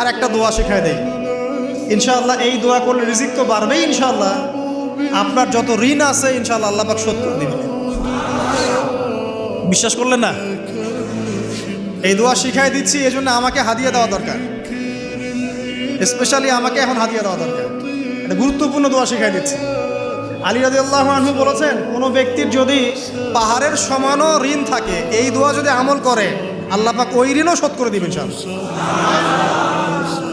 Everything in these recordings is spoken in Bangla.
আর একটা দোয়া শেখায় দেয় ইনশাআল্লাহ এই দোয়া করলে রিজিক তো বাড়বেই ইনশাআল্লাহ। আপনার যত ঋণ আছে, ইনশাআল্লাহ আল্লাহ পাক শোধ করে দেবেন। বিশ্বাস করলেন না? এই দোয়া শিখাই দিচ্ছি এই জন্য আমাকে হাদিয়ে দেওয়া দরকার। স্পেশালি আমাকে এখন হাদিয়ে দেওয়া দরকার। এটা গুরুত্বপূর্ণ দোয়া শিখাই দিচ্ছি। আলী রাজি আল্লাহ আনহু বলেছেন, কোনো ব্যক্তির যদি পাহাড়ের সমানও ঋণ থাকে, এই দোয়া যদি আমল করে, আল্লাহ পাক ওই ঋণও শোধ করে দিবেন সব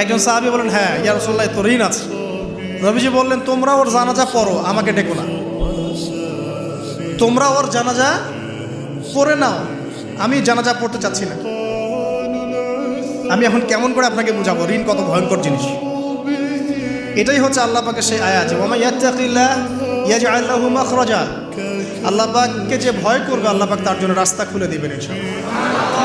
একজন সাহাবি বলেন হ্যাঁ ইয়া রসুল্লাহ তো ঋণ আছে। নবীজি বললেন, তোমরা ওর জানাজা পড়ো, আমাকে ডেকো না। তোমরা ওর জানাজা পড়ে নাও, আমি জানাজা পড়তে চাচ্ছি না। আমি এখন কেমন করে আপনাকে বুঝাবো? ঋণ কত ভয়ঙ্কর জিনিস। এটাই হচ্ছে আল্লাহ পাকের সেই আয়াত যে ওমা ইয়াত্তাকিল্লাহ ইয়াজআল লাহু মাখরাজা। আল্লাহ পাককে যে ভয় করবে, আল্লাহ পাক তার জন্য রাস্তা খুলে দিবেন, ইনশাআল্লাহ।